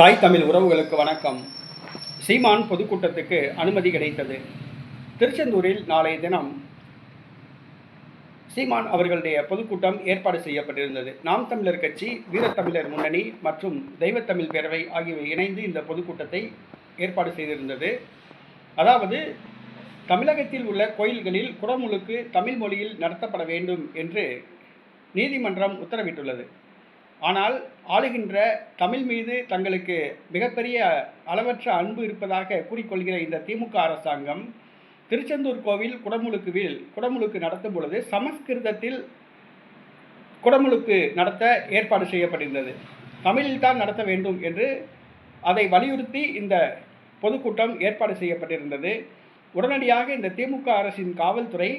தாய் தமிழ் உறவுகளுக்கு வணக்கம். சீமான் பொதுக்கூட்டத்துக்கு அனுமதி கிடைத்தது. திருச்செந்தூரில் நாளைய தினம் சீமான் அவர்களுடைய பொதுக்கூட்டம் ஏற்பாடு செய்யப்பட்டிருந்தது. நாம் தமிழர் கட்சி வீரத்தமிழர் முன்னணி மற்றும் தெய்வத்தமிழ் பேரவை ஆகியவை இணைந்து இந்த பொதுக்கூட்டத்தை ஏற்பாடு செய்திருந்தது. அதாவது தமிழகத்தில் உள்ள கோயில்களில் குடமுழுக்கு தமிழ் மொழியில் நடத்தப்பட வேண்டும் என்று நீதிமன்றம் உத்தரவிட்டுள்ளது. ஆனால் ஆளுகின்ற தமிழ் மீது தங்களுக்கு மிகப்பெரிய அளவற்ற அன்பு இருப்பதாக கூறிக்கொள்கிற இந்த திமுக அரசாங்கம் திருச்செந்தூர் கோவில் குடமுழுக்குவில் குடமுழுக்கு நடத்தும் பொழுது சமஸ்கிருதத்தில் குடமுழுக்கு நடத்த ஏற்பாடு செய்யப்பட்டிருந்தது தமிழில் தான் நடத்த வேண்டும் என்று அதை வலியுறுத்தி இந்த பொதுக்கூட்டம் ஏற்பாடு செய்யப்பட்டிருந்தது. உடனடியாக இந்த திமுக அரசின் காவல்துறை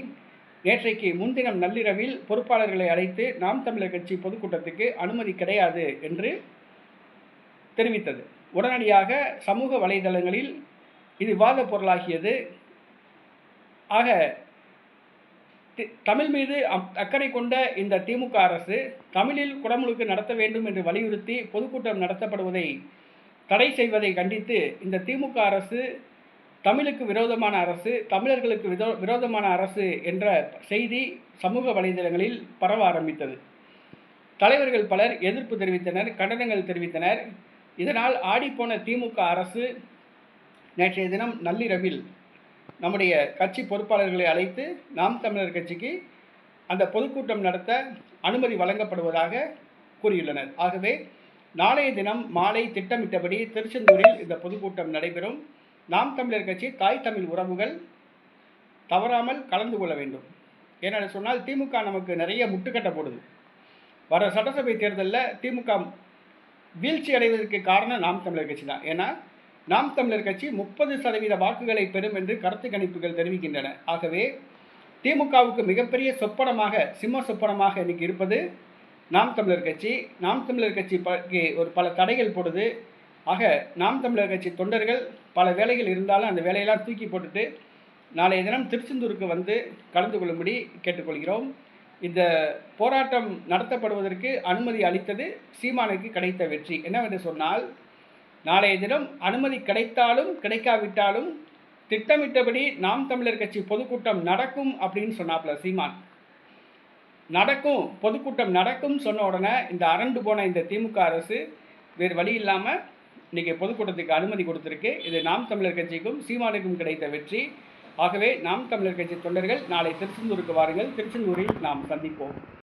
நேற்றைக்கு முன்தினம் நள்ளிரவில் பொறுப்பாளர்களை அழைத்து நாம் தமிழர் கட்சி பொதுக்கூட்டத்துக்கு அனுமதி கிடையாது என்று தெரிவித்தது. உடனடியாக சமூக வலைதளங்களில் இது விவாத பொருளாகியது. ஆக தி- தமிழ் மீது அக்கறை கொண்ட இந்த திமுக அரசு தமிழில் குடமுழுக்கு நடத்த வேண்டும் என்று வலியுறுத்தி பொதுக்கூட்டம் நடத்தப்படுவதை தடை செய்வதை கண்டித்து இந்த திமுக அரசு தமிழுக்கு விரோதமான அரசு தமிழர்களுக்கு விரோ விரோதமான அரசு என்ற செய்தி சமூக வலைதளங்களில் பரவ ஆரம்பித்தது. தலைவர்கள் பலர் எதிர்ப்பு தெரிவித்தனர் கண்டனங்கள் தெரிவித்தனர். இதனால் ஆடிப்போன திமுக அரசு நேற்றைய தினம் நள்ளிரவில் நம்முடைய கட்சி பொறுப்பாளர்களை அழைத்து நாம் தமிழர் கட்சிக்கு அந்த பொதுக்கூட்டம் நடத்த அனுமதி வழங்கப்படுவதாக கூறியுள்ளனர். ஆகவே நாளைய தினம் மாலை திட்டமிட்டபடி திருச்செந்தூரில் இந்த பொதுக்கூட்டம் நடைபெறும். நாம் தமிழர் கட்சி தாய் தமிழ் உறவுகள் தவறாமல் கலந்து கொள்ள வேண்டும். ஏன்னு சொன்னால் திமுக நமக்கு நிறைய முட்டுக்கட்டை போடுது. வர சட்டசபை தேர்தலில் திமுக வீழ்ச்சி அடைவதற்கு காரணம் நாம் தமிழர் கட்சி தான். ஏன்னா நாம் தமிழர் கட்சி முப்பது சதவீத வாக்குகளை பெறும் என்று கருத்து கணிப்புகள் தெரிவிக்கின்றன. ஆகவே திமுகவுக்கு மிகப்பெரிய சொப்பனமாக சிம்ம சொப்பனமாக இன்னைக்கு இருப்பது நாம் தமிழர் கட்சி. நாம் தமிழர் கட்சி ஒரு பல தடைகள் போடுது. ஆக நாம் தமிழர் கட்சி தொண்டர்கள் பல வேலைகள் இருந்தாலும் அந்த வேலையெல்லாம் தூக்கி போட்டுட்டு நாளைய தினம் திருச்செந்தூருக்கு வந்து கலந்து கொள்ளும்படி கேட்டுக்கொள்கிறோம். இந்த போராட்டம் நடத்தப்படுவதற்கு அனுமதி அளித்தது சீமானுக்கு கிடைத்த வெற்றி. என்னவென்று சொன்னால் நாளைய தினம் அனுமதி கிடைத்தாலும் கிடைக்காவிட்டாலும் திட்டமிட்டபடி நாம் தமிழர் கட்சி பொதுக்கூட்டம் நடக்கும் அப்படின்னு சொன்னாப்ல சீமான். நடக்கும் பொதுக்கூட்டம் நடக்கும் சொன்ன உடனே இந்த அரண்டு போன இந்த திமுக அரசு வேறு வழி இல்லாமல் இன்றைக்கி பொதுக்கூட்டத்துக்கு அனுமதி கொடுத்திருக்கு. இது நாம் தமிழர் கட்சிக்கும் சீமானுக்கும் கிடைத்த வெற்றி. ஆகவே நாம் தமிழர் கட்சி தொண்டர்கள் நாளை திருச்செந்தூருக்கு வாருங்கள். திருச்செந்தூரில் நாம் சந்திப்போம்.